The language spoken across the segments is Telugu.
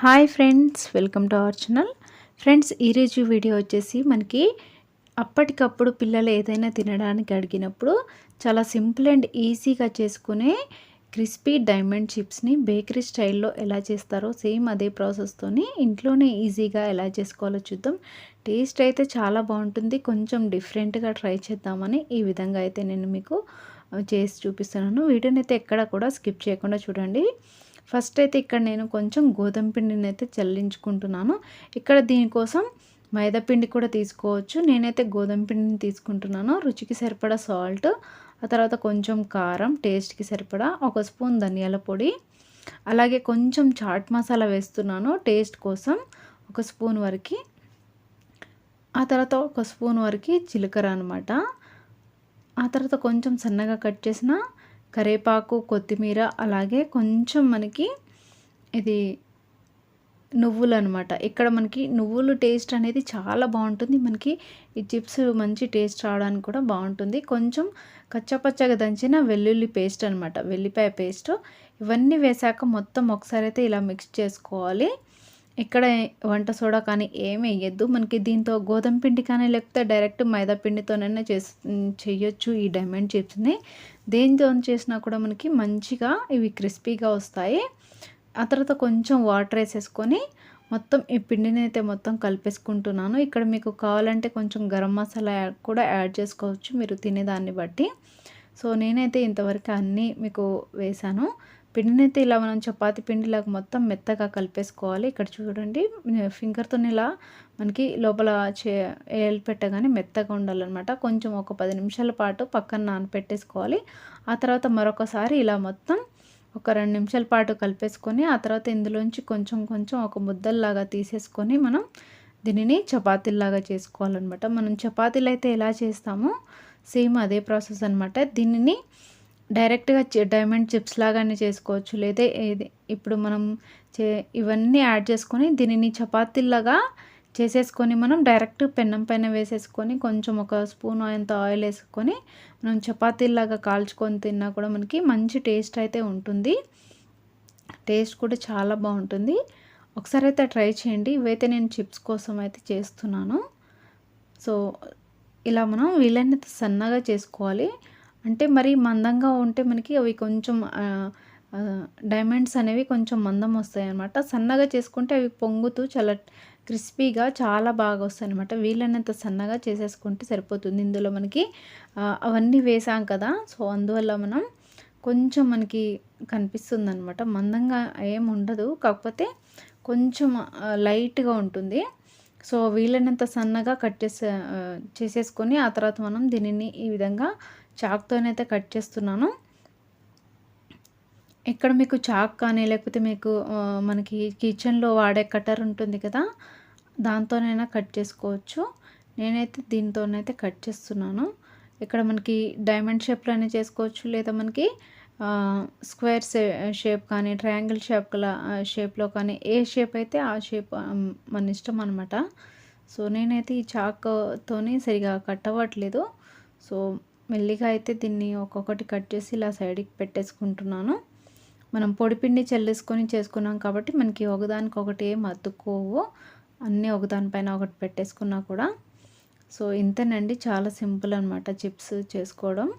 Hi friends welcome to our channel. Friends ఈరోజు వీడియో వచ్చేసి మనకి అప్పటికప్పుడు పిల్లలు ఏదైనా తినడానికి అడిగినప్పుడు చాలా సింపుల్ అండ్ ఈజీగా చేసుకునే క్రిస్పీ డైమండ్ చిప్స్ని బేకరీ స్టైల్లో ఎలా చేస్తారో సేమ్ అదే ప్రాసెస్తోని ఇంట్లోనే ఈజీగా ఎలా చేసుకోవాలో చూద్దాం. టేస్ట్ అయితే చాలా బాగుంటుంది. కొంచెం డిఫరెంట్గా ట్రై చేద్దామని ఈ విధంగా అయితే నేను మీకు చేసి చూపిస్తున్నాను. వీడియోని అయితే ఎక్కడ కూడా స్కిప్ చేయకుండా చూడండి. ఫస్ట్ అయితే ఇక్కడ నేను కొంచెం గోధుమ పిండిని అయితే చల్లించుకుంటున్నాను. ఇక్కడ దీనికోసం మైదాపిండి కూడా తీసుకోవచ్చు. నేనైతే గోధుమ పిండిని తీసుకుంటున్నాను. రుచికి సరిపడా సాల్ట్ ఆ తర్వాత కొంచెం కారం టేస్ట్కి సరిపడా ఒక స్పూన్ ధనియాల పొడి. అలాగే కొంచెం చాట్ మసాలా వేస్తున్నాను టేస్ట్ కోసం ఒక స్పూన్ వరకు. ఆ తర్వాత ఒక స్పూన్ వరకు జీలకర్ర అనమాట ఆ తర్వాత కొంచెం సన్నగా కట్ చేసిన కరేపాకు కొత్తిమీర అలాగే కొంచెం మనకి ఇది నువ్వులు అనమాట ఇక్కడ మనకి నువ్వులు టేస్ట్ అనేది చాలా బాగుంటుంది. మనకి ఈ చిప్స్ మంచి టేస్ట్ రావడానికి కూడా బాగుంటుంది. కొంచెం కచ్చపచ్చగా దంచిన వెల్లుల్లి పేస్ట్ అనమాట వెల్లిపాయ పేస్ట్. ఇవన్నీ వేసాక మొత్తం ఒకసారి అయితే ఇలా మిక్స్ చేసుకోవాలి. ఇక్కడ వంట సోడా కానీ ఏమి వేయద్దు. మనకి దీంతో గోధుమ పిండి కానీ లేకపోతే డైరెక్ట్ మైదా పిండితోనైనా చేసి చేయొచ్చు ఈ డైమండ్ చిప్స్ని. దేనితో చేసినా కూడా మనకి మంచిగా ఇవి క్రిస్పీగా వస్తాయి. ఆ తర్వాత కొంచెం వాటర్ వేసేసుకొని మొత్తం ఈ పిండిని అయితే మొత్తం కలిపేసుకుంటున్నాను. ఇక్కడ మీకు కావాలంటే కొంచెం గరం మసాలా కూడా యాడ్ చేసుకోవచ్చు. మీరు తినేదాన్ని బట్టి. సో నేనైతే ఇంతవరకు అన్నీ మీకు వేశాను. పిండినైతే ఇలా మనం చపాతి పిండిలాగా మొత్తం మెత్తగా కలిపేసుకోవాలి. ఇక్కడ చూడండి ఫింగర్తో ఇలా మనకి లోపల చే ఏలు పెట్టగానే మెత్తగా ఉండాలన్నమాట. కొంచెం ఒక పది నిమిషాల పాటు పక్కన నానపెట్టేసుకోవాలి. ఆ తర్వాత మరొకసారి ఇలా మొత్తం ఒక రెండు నిమిషాల పాటు కలిపేసుకొని ఆ తర్వాత ఇందులోంచి కొంచెం కొంచెం ఒక ముద్దల్లాగా తీసేసుకొని మనం దీనిని చపాతీలాగా చేసుకోవాలన్నమాట. మనం చపాతీలు అయితే ఎలా చేస్తామో సేమ్ అదే ప్రాసెస్ అనమాట దీనిని డైరెక్ట్గా డైమండ్ చిప్స్ లాగానే చేసుకోవచ్చు. లేదా ఏది ఇప్పుడు మనం చే ఇవన్నీ యాడ్ చేసుకొని దీనిని చపాతీలాగా చేసేసుకొని మనం డైరెక్ట్ పెన్నం పైన వేసేసుకొని కొంచెం ఒక స్పూన్ అంత ఆయిల్ వేసుకొని మనం చపాతీలాగా కాల్చుకొని తిన్నా కూడా మనకి మంచి టేస్ట్ అయితే ఉంటుంది. టేస్ట్ కూడా చాలా బాగుంటుంది. ఒకసారి అయితే ట్రై చేయండి. ఇవైతే నేను చిప్స్ కోసం అయితే చేస్తున్నాను. సో ఇలా మనం వీలైనంత సన్నగా చేసుకోవాలి. అంటే మరి మందంగా ఉంటే మనకి అవి కొంచెం డైమండ్స్ అనేవి కొంచెం మందం వస్తాయి అనమాట సన్నగా చేసుకుంటే అవి పొంగుతూ చాలా క్రిస్పీగా చాలా బాగా వస్తాయి అనమాట వీలైనంత సన్నగా చేసేసుకుంటే సరిపోతుంది. ఇందులో మనకి అవన్నీ వేసాం కదా. సో అందువల్ల మనం కొంచెం మనకి కనిపిస్తుంది అనమాట మందంగా ఏం ఉండదు. కాకపోతే కొంచెం లైట్గా ఉంటుంది. సో వీలైనంత సన్నగా కట్ చేసే చేసేసుకొని ఆ తర్వాత మనం దీనిని ఈ విధంగా చాక్తోనైతే కట్ చేస్తున్నాను. ఇక్కడ మీకు చాక్ కానీ లేకపోతే మీకు మనకి కిచెన్లో వాడే కటర్ ఉంటుంది కదా దాంతోనైనా కట్ చేసుకోవచ్చు. నేనైతే దీంతోనైతే కట్ చేస్తున్నాను. ఇక్కడ మనకి డైమండ్ షేప్లోనే చేసుకోవచ్చు లేదా మనకి స్క్వేర్ షేప్ కానీ ట్రయాంగిల్ షేప్ షేప్లో కానీ ఏ షేప్ అయితే ఆ షేప్ మన ఇష్టం అనమాట సో నేనైతే ఈ చాక్తోని సరిగా కట్ అవ్వట్లేదు. సో మెల్లిగా అయితే దీన్ని ఒక్కొక్కటి కట్ చేసి ఇలా సైడ్కి పెట్టేసుకుంటున్నాను. మనం పొడిపిండి చల్లేసుకొని చేసుకున్నాం కాబట్టి మనకి ఒకదానికొకటి ఏం అతుక్కోవు. అన్నీ ఒకదానిపైన ఒకటి పెట్టేసుకున్నా కూడా. సో ఇంతేనండి. చాలా సింపుల్ అనమాట చిప్స్ చేసుకోవడం.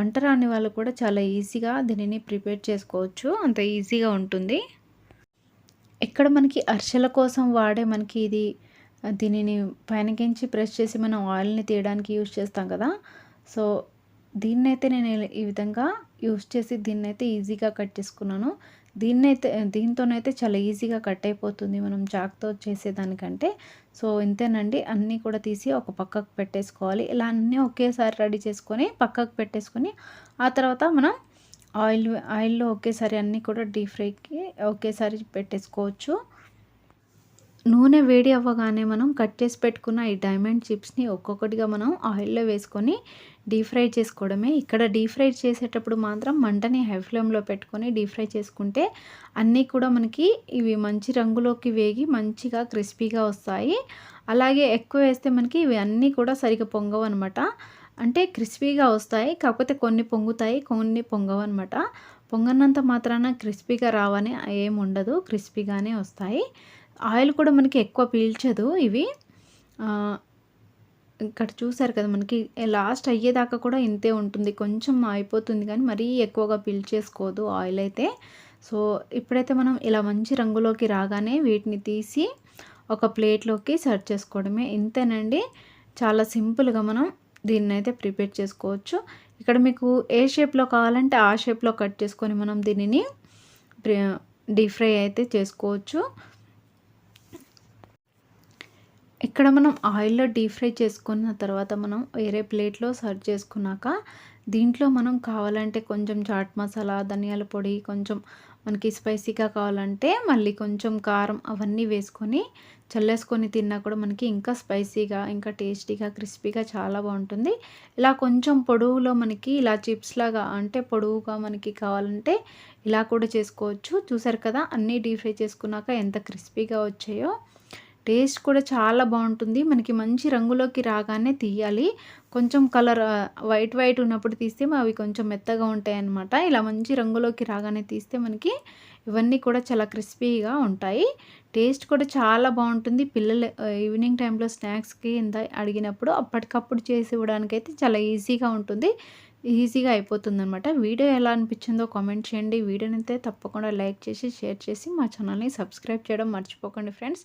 వంట రాని వాళ్ళు కూడా చాలా ఈజీగా దీనిని ప్రిపేర్ చేసుకోవచ్చు. అంత ఈజీగా ఉంటుంది. ఇక్కడ మనకి అరిసెల కోసం వాడే మనకి ఇది దీనిని పైనకించి ప్రెస్ చేసి మనం ఆయిల్ని తీయడానికి యూజ్ చేస్తాం కదా. సో దీన్నైతే నేను ఈ విధంగా యూస్ చేసి దీన్నైతే ఈజీగా కట్ చేసుకున్నాను. దీన్నైతే దీంతోనైతే చాలా ఈజీగా కట్ అయిపోతుంది మనం చాక్తో చేసేదానికంటే. సో ఇంతేనండి. అన్నీ కూడా తీసి ఒక పక్కకు పెట్టేసుకోవాలి. ఇలా అన్నీ ఒకేసారి రెడీ చేసుకొని పక్కకు పెట్టేసుకొని ఆ తర్వాత మనం ఆయిల్ ఆయిల్లో ఒకేసారి అన్నీ కూడా డీప్ ఫ్రైకి ఒకేసారి పెట్టేసుకోవచ్చు. నూనె వేడి అవ్వగానే మనం కట్ చేసి పెట్టుకున్న ఈ డైమండ్ చిప్స్ని ఒక్కొక్కటిగా మనం ఆయిల్లో వేసుకొని డీప్ ఫ్రై చేసుకోవడమే. ఇక్కడ డీప్ ఫ్రై చేసేటప్పుడు మాత్రం మంటని హై ఫ్లేమ్లో పెట్టుకొని డీప్ ఫ్రై చేసుకుంటే అన్నీ కూడా మనకి ఇవి మంచి రంగులోకి వేగి మంచిగా క్రిస్పీగా వస్తాయి. అలాగే ఎక్కువ వేస్తే మనకి ఇవి అన్నీ కూడా సరిగ్గా పొంగవు అనమాట అంటే క్రిస్పీగా వస్తాయి కాకపోతే కొన్ని పొంగుతాయి కొన్ని పొంగవు అనమాట పొంగనంత మాత్రాన క్రిస్పీగా రావని ఏం ఉండదు క్రిస్పీగానే వస్తాయి. ఆయిల్ కూడా మనకి ఎక్కువ పీల్చదు ఇవి. ఇక్కడ చూసారు కదా మనకి లాస్ట్ అయ్యేదాకా కూడా ఇంతే ఉంటుంది. కొంచెం అయిపోతుంది కానీ మరీ ఎక్కువగా పీల్చేసుకోదు ఆయిల్ అయితే. సో ఇప్పుడైతే మనం ఇలా మంచి రంగులోకి రాగానే వీటిని తీసి ఒక ప్లేట్లోకి సర్వ్ చేసుకోవడమే. ఇంతేనండి. చాలా సింపుల్గా మనం దీన్ని అయితే ప్రిపేర్ చేసుకోవచ్చు. ఇక్కడ మీకు ఏ షేప్లో కావాలంటే ఆ షేప్లో కట్ చేసుకొని మనం దీనిని డీప్ ఫ్రై అయితే చేసుకోవచ్చు. ఇక్కడ మనం ఆయిల్లో డీప్ ఫ్రై చేసుకున్న తర్వాత మనం వేరే ప్లేట్లో సర్వ్ చేసుకున్నాక దీంట్లో మనం కావాలంటే కొంచెం చాట్ మసాలా ధనియాల పొడి కొంచెం మనకి స్పైసీగా కావాలంటే మళ్ళీ కొంచెం కారం అవన్నీ వేసుకొని చల్లేసుకొని తిన్నా కూడా మనకి ఇంకా స్పైసీగా ఇంకా టేస్టీగా క్రిస్పీగా చాలా బాగుంటుంది. ఇలా కొంచెం పొడవులో మనకి ఇలా చిప్స్ లాగా అంటే పొడవుగా మనకి కావాలంటే ఇలా కూడా చేసుకోవచ్చు. చూసారు కదా అన్నీ డీప్ ఫ్రై చేసుకున్నాక ఎంత క్రిస్పీగా వచ్చాయో. టేస్ట్ కూడా చాలా బాగుంటుంది. మనకి మంచి రంగులోకి రాగానే తీయాలి. కొంచెం కలర్ వైట్ వైట్ ఉన్నప్పుడు తీస్తే అవి కొంచెం మెత్తగా ఉంటాయి అన్నమాట ఇలా మంచి రంగులోకి రాగానే తీస్తే మనకి ఇవన్నీ కూడా చాలా క్రిస్పీగా ఉంటాయి. టేస్ట్ కూడా చాలా బాగుంటుంది. పిల్లలు ఈవినింగ్ టైంలో స్నాక్స్కి ఎంత అడిగినప్పుడు అప్పటికప్పుడు చేసి ఇవ్వడానికి అయితే చాలా ఈజీగా ఉంటుంది. ఈజీగా అయిపోతుంది అనమాట వీడియో ఎలా అనిపించిందో కామెంట్ చేయండి. వీడియోనైతే అయితే తప్పకుండా లైక్ చేసి షేర్ చేసి మా ఛానల్ని సబ్స్క్రైబ్ చేయడం మర్చిపోకండి friends.